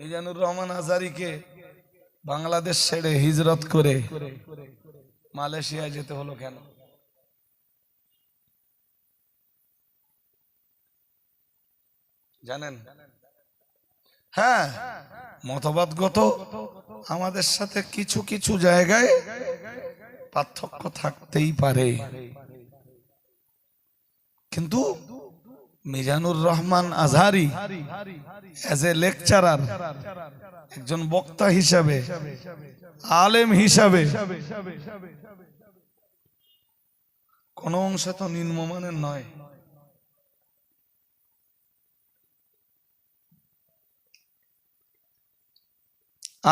মিজানুর রহমান আজারিকে বাংলাদেশ ছেড়ে হিজরত করে মালয়েশিয়ায় যেতে হলো কেন? জানেন? হ্যাঁ মতবাদগত আমাদের সাথে কিছু কিছু জায়গায় পার্থক্য থাকতেই পারে। কিন্তু Mizanur Rahman Azhari as a lecturer একজন বক্তা হিসাবে, আলেম হিসাবে। কোন অংশে তো নিম্নমানের নয়।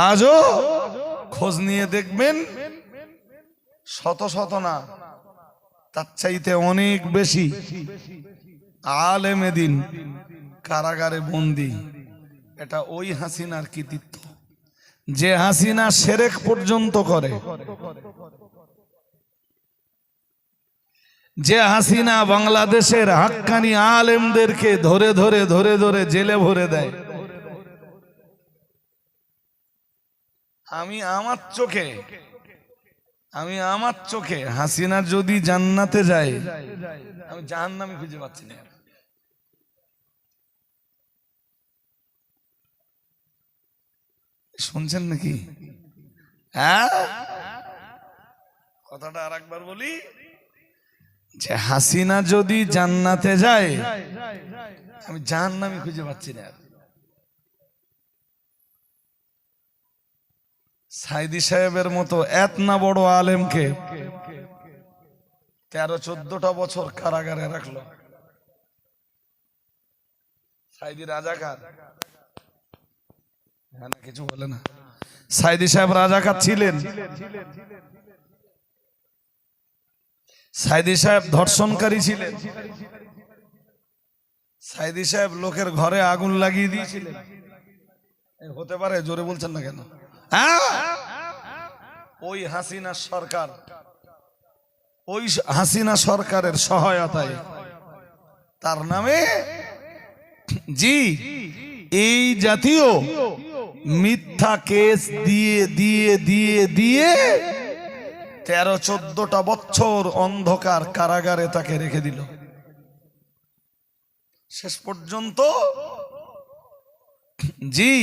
আজও খোঁজ নিয়ে দেখবেন শত শত না, তার চাইতে অনেক বেশি। আলেমে দিন, কারাগারে বন্দি। এটা ওই হাসিনার কৃতিত্ব। যে হাসিনা সেরেক পর্যন্ত করে। যে হাসিনা বাংলাদেশের হাক্কানি আলেমদেরকে ধরে ধরে ধরে ধরে জেলে ভরে দেয়। আমি আমার চোখে আমি আমার চোখে হাসিনা যদি জান্নাতে যায়, আমি জাহান্নামে খুঁজে পাচ্ছি না। শুনছেন নাকি? হ্যাঁ? কথাটা আর একবার বলি, যে হাসিনা যদি জান্নাতে যায়, আমি জাহান্নামে খুঁজে পাচ্ছি না। সাইদি সাহেবের মতো এত না বড় আলেমকে তেরো চোদ্দটা বছর কারাগারে রাখল। সাইদি রাজাকার। কিছু বলে না। সাইদি সাহেব রাজাকার ছিলেন। সাইদি সাহেব ধর্ষণকারী ছিলেন। সাইদি সাহেব লোকের ঘরে আগুন লাগিয়ে দিয়েছিলেন। হতে পারে, জোরে বলছেন না কেন? হ্যাঁ? ওই হাসিনা সরকার, ওই হাসিনা সরকারের সহায়তায়। তার নামে, জি, এই জাতীয় মিথ্যা কেস দিয়ে দিয়ে দিয়ে দিয়ে তেরো চোদ্দটা বছর অন্ধকার কারাগারে তাকে রেখে দিল। শেষ পর্যন্ত, জি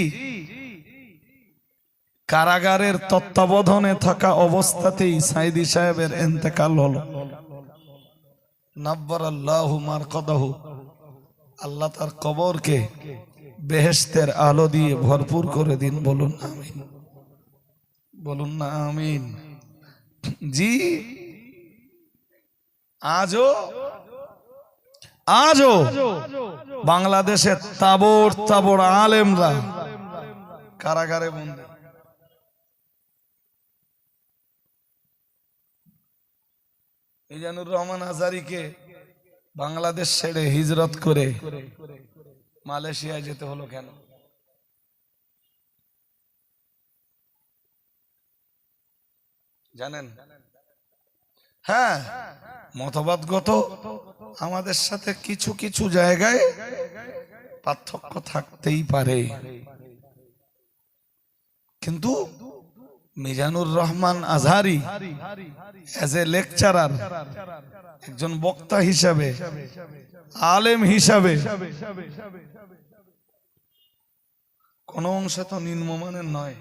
কারাগারের তত্ত্বাবধানে থাকা অবস্থাতেই সাইদি সাহেবের এন্তেকাল হলো। নাব্বার আল্লাহ মার কদাহু আল্লাহ তার কবরকে বেহেস্তের আলো দিয়ে ভরপুর করে দিন, বলুন আমিন। বলুন না আমিন। জি, আজও আজও বাংলাদেশের তাবর তাবর আলেমরা কারাগারে বন্দী। মিজানুর রহমান আজারিকে বাংলাদেশ ছেড়ে হিজরত করে মালয়েশিয়ায় যেতে হলো কেন? জানেন? হ্যাঁ মতবাদগত আমাদের সাথে কিছু কিছু জায়গায় পার্থক্য থাকতেই পারে। কিন্তু Mizanur Rahman Azhari as a lecturer একজন বক্তা হিসাবে, আলেম হিসাবে। কোন অংশে তো নিম্নমানের নয়।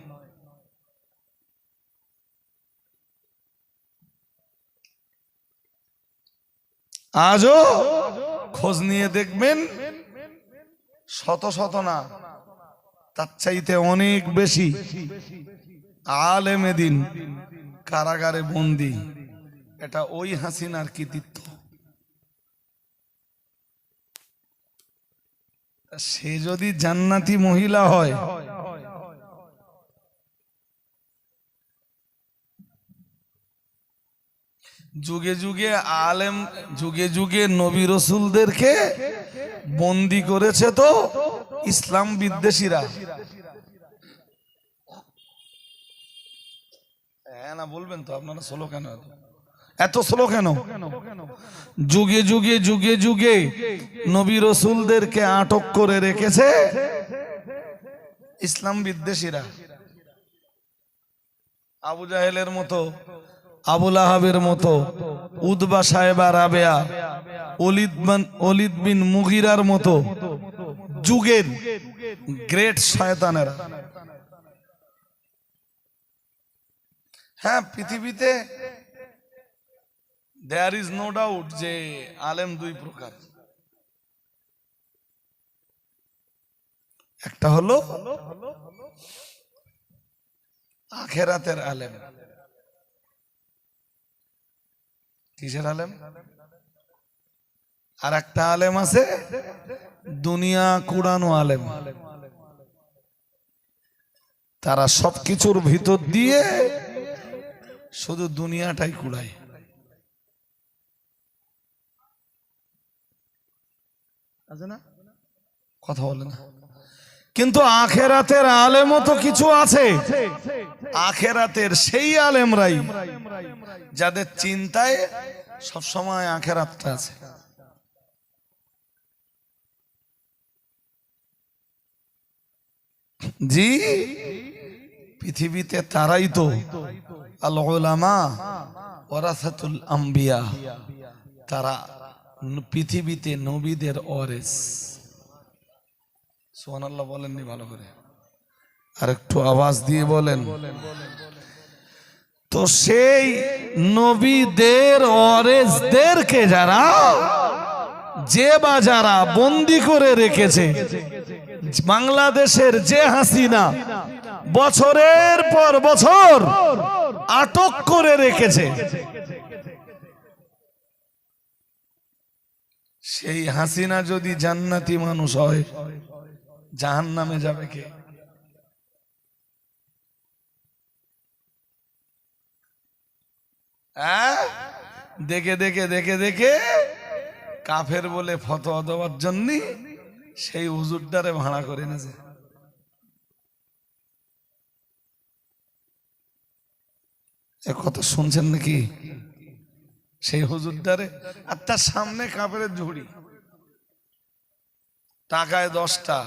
আজও খোঁজ নিয়ে দেখবেন শত শত না, তার চাইতে অনেক বেশি। আলেমে দিন, কারাগারে বন্দি। এটা ওই হাসিনার কৃতিত্ব। সে যদি জান্নাতি মহিলা হয়, যুগে যুগে আলেম, যুগে যুগে নবী রসুলদেরকে বন্দি করেছে তো ইসলাম বিদ্বেষীরা। হ্যাঁ না, বলবেন তো, আপনারা কেন এত? কেন? যুগে যুগে যুগে যুগে নবী রসুলদেরকে আটক করে রেখেছে ইসলাম বিদ্বেষীরা। আবু জাহেলের মতো আবুল আহাবের মতো উদবা সাহেবা রাবেয়া অলিদ বিন মুগিরার মতো যুগের গ্রেট শয়তানেরা। হ্যাঁ পৃথিবীতে দেয়ার ইজ নো ডাউট যে আলেম দুই প্রকার। একটা হলো আখেরাতের আলেম। কিসের আলেম? আর একটা আলেম আছে দুনিয়া কুড়ানো আলেম। তারা সবকিছুর ভিতর দিয়ে শুধু দুনিয়াটাই কুড়ায়। কথা বলে না। কিন্তু আখেরাতের আলেমও তো কিছু আছে। আখেরাতের সেই আলেমরাই যাদের চিন্তায় সবসময় আখেরাতটা আছে। জি, পৃথিবীতে তারাই তো তারা পৃথিবীতে নবীদের অরেস সোহানাল্লাহ বলেননি ভালো করে। আর একটু আওয়াজ দিয়ে বলেন। তো সেই নবীদের অরেসদেরকে যারা যে বা যারা বন্দি করে রেখেছে, বাংলাদেশের যে হাসিনা, বছরের পর বছর আটক করে রেখেছে। সেই হাসিনা যদি জান্নাতি মানুষ হয় জাহান নামে যাবে কে? দেখে দেখে দেখে দেখে কাফের বলে ফতোয়া দেওয়ার জন্য সেই হুজুরটারে ভাড়া করে এনেছে। এ কথা শুনছেন নাকি? সেই হুজুরটারে আর তার সামনে কাপড়ের ঝুড়ি। টাকায় দশটা,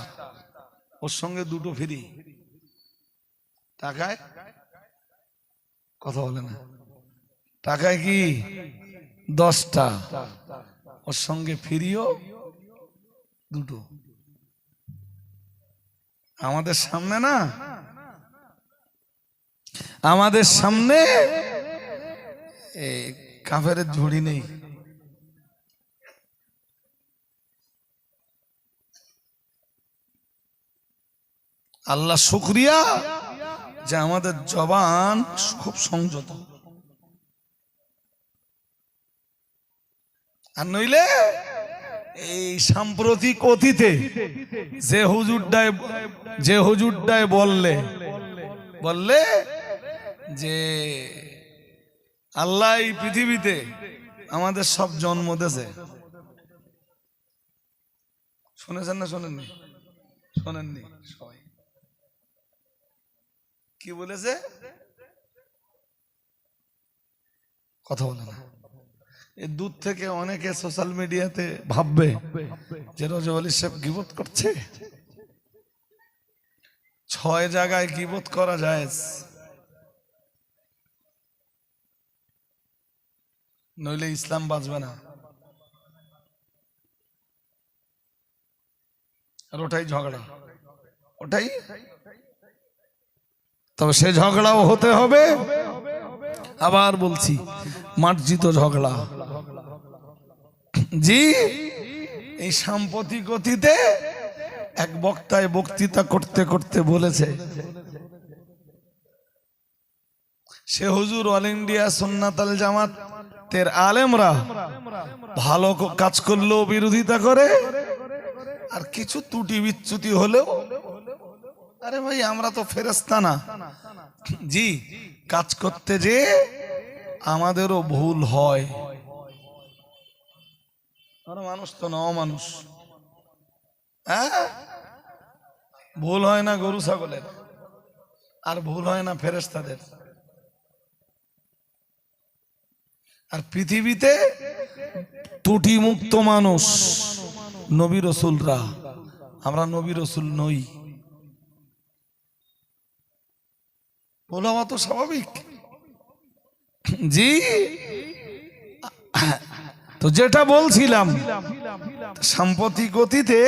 ওর সঙ্গে দুটো ফ্রি। টাকায়? কথা বলে না। টাকায় কি? দশটা, ওর সঙ্গে ফিরিও দুটো। আমাদের সামনে না আমাদের সামনে কাফের ঝুড়ি নেই। আল্লাহ শুক্রিয়া যে আমাদের জবান খুব সংযত। আর নইলে এই সাম্প্রতিক অতীতে যে হুজুরটায় যে হুজুরটায় বললে বললে যে আল্লাহ এই পৃথিবীতে আমাদের সব জন্ম দেছে শুনেছেন না শোনেননি? শোনেননি? সবাই। কি বলেছে? কথা বলে না। এই দূর থেকে অনেকে সোশ্যাল মিডিয়াতে ভাববে যে রজব আলী সাহেব গিবত করছে। ছয় জায়গায় গিবত করা যায়। নইলে ইসলাম বাঁচবে না। আর ওটাই ঝগড়া। ওটাই? তবে সে ঝগড়াও হতে হবে। আবার বলছি, মার্জিত ঝগড়া। জি, এই সাম্প্রতিক গতিতে এক বক্তায় বক্তৃতা করতে করতে বলেছে, সে হুজুর অল ইন্ডিয়া সুন্নাতাল জামাত তের আলেমরা ভালো কাজ করলেও বিরোধিতা করে, আর কিছু ত্রুটি বিচ্যুতি হলেও, আরে ভাই, আমরা তো ফেরেস্তা না। জি, কাজ করতে যে আমাদেরও ভুল হয়। মানুষ তো ন মানুষ হ্যাঁ? ভুল হয় না গরু, ছাগলের। আর ভুল হয় না ফেরেস্তাদের আর পৃথিবীতে ত্রুটি মুক্ত মানুষ নবী রসুলরা। আমরা নবী রসুল নই। বলো তো স্বাভাবিক। জি? তো যেটা বলছিলাম, সাম্প্রতিক গতিতে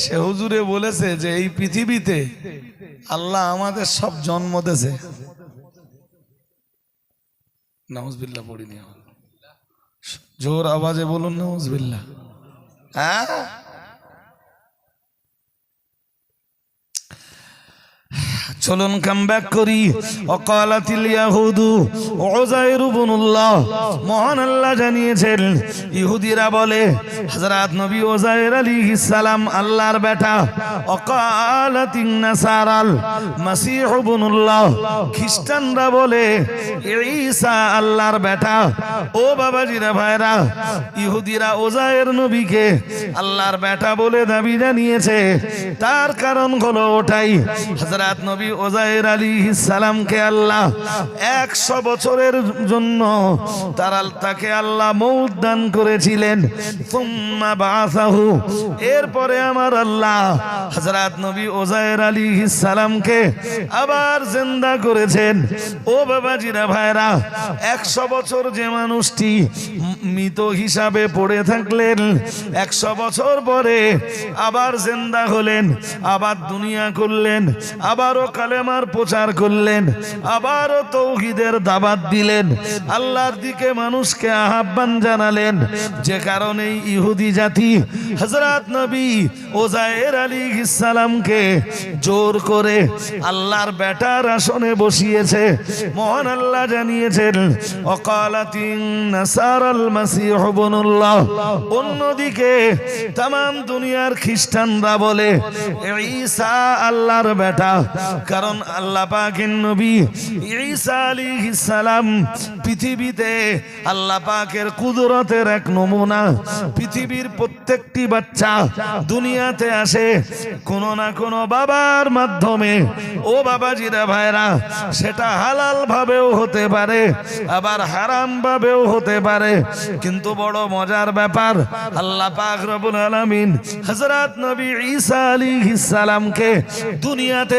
সে হুজুরে বলেছে যে, এই পৃথিবীতে আল্লাহ আমাদের সব জন্ম দেছে। নাউজবিল্লা পড়িনি এখন। জোর আওয়াজে বলুন নাউজবিল্লা হ্যাঁ চলুন কাম ব্যাক করি। অকালাতিল ইয়াহুদু মহান আল্লাহ জানিয়েছেন, ইহুদিরা বলে, হযরত নবী ওজাইর আলাইহিস সালাম আল্লাহর বেটা, অকালাতিন নাসারাল মাসিহ ইবনুল্লাহ। খ্রিস্টানরা বলে, ঈসা আল্লাহর বেটা, ও বাবাজিরা ভাইরা, ইহুদিরা ওজাইর নবীকে আল্লাহর বেটা বলে দাবি জানিয়েছে। তার কারণ হলো ওটাই, হযরত নবী ওজাইর আলী সালামকে আল্লাহ একশো বছরের জন্য তারা তাকে আল্লাহ মৌত দান করেছিলেন। এরপরে আমার আল্লাহ হযরত নবী ওজাইর আলী সালামকে আবার জিন্দা করেছেন। ও বাবাজিরা ভাইরা, একশো বছর যে মানুষটি মৃত হিসাবে পড়ে থাকলেন, একশো বছর পরে আবার জিন্দা হলেন, আবার দুনিয়া করলেন, আবারও কালেমার প্রচার করলেন, আবারও তৌহিদের দাবাত দিলেন, আল্লাহর দিকে মানুষকে আহ্বান জানালেন। যে কারণে ইহুদি জাতি হজরত নবী ওজায়ের আলী ইসালামকে জোর করে আল্লাহর বেটার আসনে বসিয়েছে, মহান আল্লাহ জানিয়েছেন অকালাতিন অন্যদিকে তাম দুনিয়ার খ্রিস্টানরা বলে ঈসা আল্লাহর বেটা কারণ আল্লাহ পাকের নবী ঈসা আলাইহিস সালাম পৃথিবীতে আল্লাহ পাকের কুদরতের এক নমুনা, পৃথিবীর প্রত্যেকটি বাচ্চা দুনিয়াতে আসে কোন না কোন বাবার মাধ্যমে। ও বাবাজিরা ভাইরা, সেটা হালাল ভাবেও হতে পারে, আবার হারাম ভাবেও হতে পারে, কিন্তু বড় মজার ব্যাপার, আল্লাহ পাক রব্বুল আলামিন হযরত নবী ঈসা আলাইহিস সালামকে দুনিয়াতে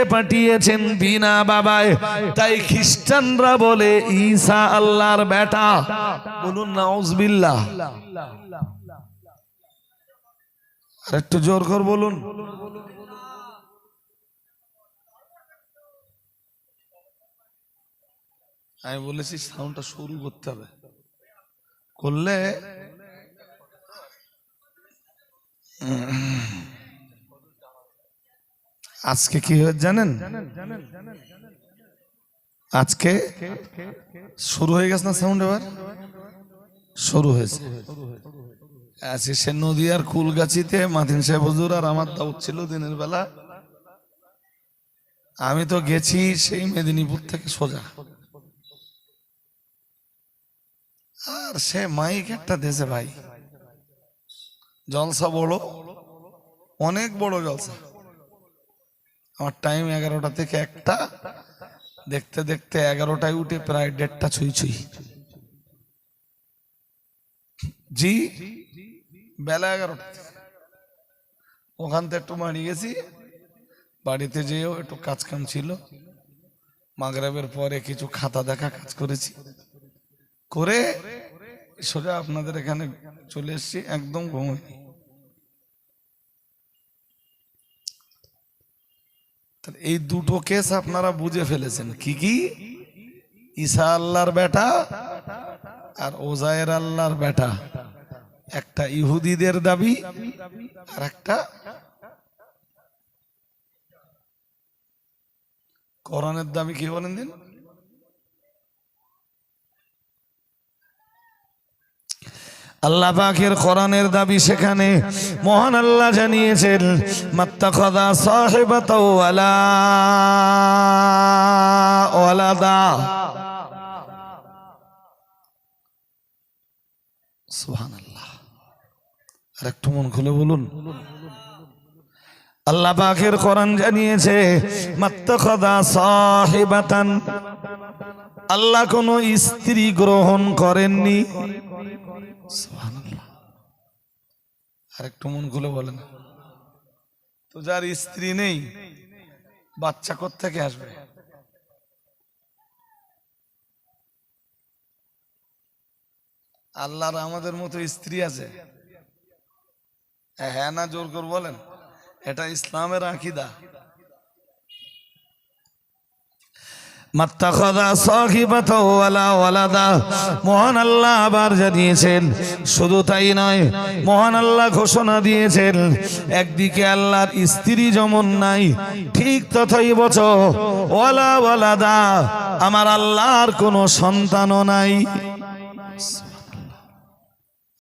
পাঠিয়েছেন বিনা বাবায়। তাই খ্রিস্টানরা বলে, ঈসা আল্লাহর বেটা। বলুন, নাউজুবিল্লাহ। একটু জোর কর বলুন। আমি বলেছি, সাউন্ডটা শুরু করতে হবে। করলে আজকে কি জানেন? আজকে শুরু হয়ে গেছে না সাউন্ড এবার? শুরু হয়েছে। আজকে সে নদীয়ার কুলগাছিতে মাথিন সাহেব হুজুর আর আমার দাউদ ছিল দিনের বেলা। আমি তো গেছি সেই মেদিনীপুর থেকে সোজা। আর সে মাইক একটা দেশে ভাই। জলসা বড়, অনেক বড় জলসা। আমার টাইম এগারোটা থেকে একটা। দেখতে দেখতে এগারোটায় উঠে প্রায় দেড়টা ছুঁই ছুঁই। জি, বেলা এগারোটা। ওখান থেকে একটু বাড়ি গেছি। বাড়িতে যেয়েও একটু কাজ কাম ছিল। মাগরাবের পরে কিছু খাতা দেখা কাজ করেছি। করে সোজা আপনাদের এখানে চলে এসেছি, একদম ঘুমাইনি। এই দুটো কেস আপনারা বুঝে ফেলেছেন। কি কি? ঈশা আল্লাহর বেটা আর ওজায়ের আল্লাহর বেটা। একটা ইহুদিদের দাবি আর একটা করণের দাবি কি বলেন দিন? আল্লাহ পাকের কোরআনের দাবি সেখানে। মহান আল্লাহ জানিয়েছেন মাত্তাখাদা সাহিবাতাও ওয়ালা, ওয়ালাদা। সুবহানাল্লাহ। আর একটু মন খুলে বলুন। আল্লাহ পাকের কোরআন জানিয়েছে মাত্তাখাদা সাহিবাতান। আল্লাহ কোনো স্ত্রী গ্রহণ করেননি। আর একটু মন খুলে বলেন। তো যার স্ত্রী নেই, বাচ্চা থেকে আসবে? আল্লাহর আমাদের মতো স্ত্রী আছে। হ্যাঁ না, জোর করে বলেন। এটা ইসলামের আঁকিদা। আল্লাহ আবার জানিয়েছেন, শুধু তাই নয়, মহান আল্লাহ ঘোষণা দিয়েছেন, একদিকে আল্লাহর স্ত্রী যেমন নাই, ঠিক আমার আল্লাহর কোনো সন্তানও নাই।